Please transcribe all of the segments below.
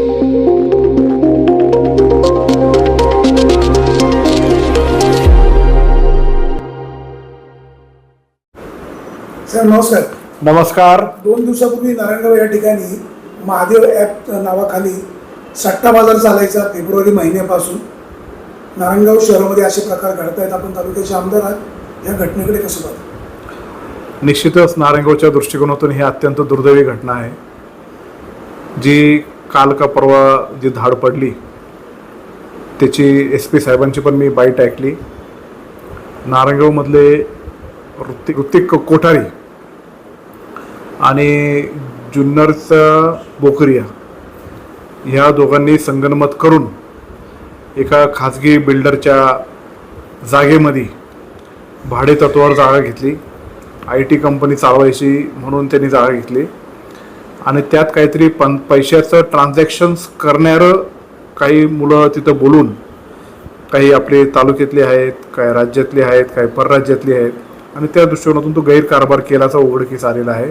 Sir नमस्कार. नमस्कार. दोन दिवसापूर्वी नारायणगाव या ठिकाणी महादेव ॲप नावाखाली सट्टा बाजार चालायचा फेब्रुवारी महिन्यापासून. नारायणगाव शहरामध्ये असे प्रकार घडत आहेत आपण तालुक्याचे आमदार आहात. या घटनेकडे कसं पाहता? निश्चितच नारायणगावच्या दृष्टिकोनातून ही अत्यंत दुर्दैवी घटना आहे. जी काल का परवा जी धाड पडली त्याची एस पी साहेबांची पण मी बाईट ऐकली. नारायणगावमधले ऋतिक ऋतिक कोठारी आणि जुन्नरचा बोकरिया ह्या दोघांनी संगनमत करून एका खाजगी बिल्डरच्या जागेमध्ये भाडेतत्वावर जागा घेतली. आय टी कंपनी चालवायची म्हणून त्यांनी जागा घेतली. आणि त्यात काहीतरी पण पैशाचं ट्रान्झॅक्शन्स करणारं काही मुलं तिथं बोलून काही आपले तालुक्यातले आहेत काही राज्यातले आहेत काही परराज्यातले आहेत आणि त्या दृष्टिकोनातून तो गैरकारभार केल्याचा उघडकीस आलेला आहे.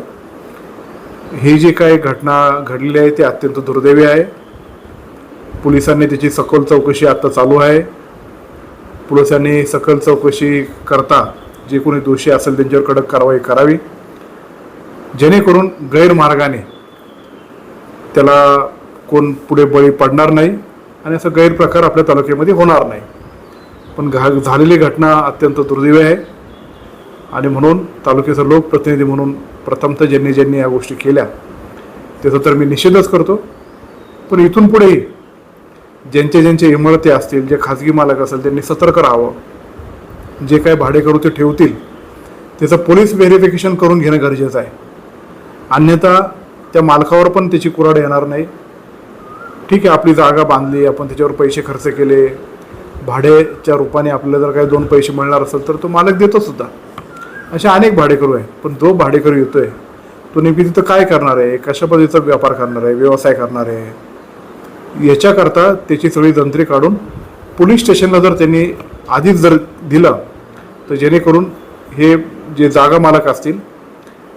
ही जी काही घटना घडलेली आहे ती अत्यंत दुर्दैवी आहे. पोलिसांनी त्याची सखोल चौकशी आता चालू आहे. पोलिसांनी सखोल चौकशी करता जे कोणी दोषी असेल त्यांच्यावर कडक कारवाई करावी. जेणेकरून गैरमार्गाने त्याला कोण पुढे बळी पडणार नाही आणि असा गैरप्रकार आपल्या तालुक्यामध्ये होणार नाही. पण घा झालेली घटना अत्यंत दुर्दैवी आहे. आणि म्हणून तालुक्याचा लोकप्रतिनिधी म्हणून प्रथमतः ज्यांनी ज्यांनी या गोष्टी केल्या त्याचं तर मी निषेधच करतो. पण इथून पुढेही ज्यांचे ज्यांचे इमारती असतील जे खाजगी मालक असेल त्यांनी सतर्क राहावं. जे काय भाडेकरू ते ठेवतील त्याचं पोलीस व्हेरिफिकेशन करून घेणं गरजेचं आहे. अन्यथा त्या मालकावर पण त्याची कुराड येणार नाही. ठीक आहे आपली जागा बांधली आपण त्याच्यावर पैसे खर्च केले. भाड्याच्या रूपाने आपल्याला जर काही दोन पैसे मिळणार असेल तर तो मालक देतो सुद्धा. असे अनेक भाडेकरू आहे पण जो भाडेकरू येतोय तो नेमकी तिथं काय करणार आहे? कशा पद्धतीचा व्यापार करणार आहे? व्यवसाय करणार आहे? याच्याकरता त्याची सगळी जंत्री काढून पोलीस स्टेशनला जर त्यांनी आधीच जर दिलं तर जेणेकरून हे जे जागा मालक असतील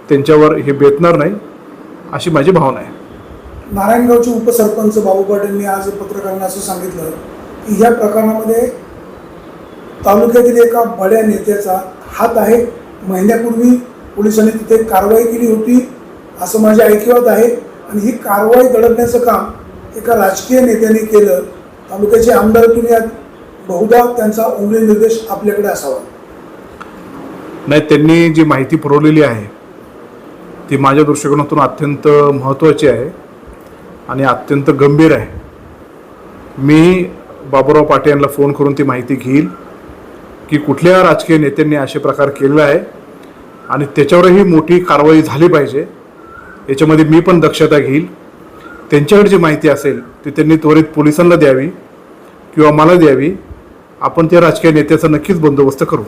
त्यांच्यावर हे बेतणार नाही. अशी माझी भावना आहे. नारायणगावचे उपसरपंच बाबू पाटील यांनी आज पत्रकारांना असं सांगितलं की या प्रकरणामध्ये तालुक्यातील एका बड्या नेत्याचा हात आहे. महिन्यापूर्वी पोलिसांनी तिथे कारवाई केली होती असं माझ्या ऐकिवात आहे. आणि ही कारवाई दडपण्याचं काम एका राजकीय नेत्याने केलं. तालुक्याचे आमदार तुम्ही यात बहुधा त्यांचा उंगली निर्देश आपल्याकडे असावा. नाही त्यांनी जी माहिती पुरवलेली आहे ती माझ्या दृष्टिकोनातून अत्यंत महत्त्वाची आहे आणि अत्यंत गंभीर आहे. मी बाबुराव पाटे यांना फोन करून ती माहिती घेईल की कुठल्या राजकीय नेत्यांनी असे प्रकार केलेला आहे आणि त्याच्यावरही मोठी कारवाई झाली पाहिजे. याच्यामध्ये मी पण दक्षता घेईल. त्यांच्याकडे जी माहिती असेल ती त्यांनी त्वरित पोलिसांना द्यावी किंवा मला द्यावी. आपण त्या राजकीय नेत्याचा नक्कीच बंदोबस्त करू.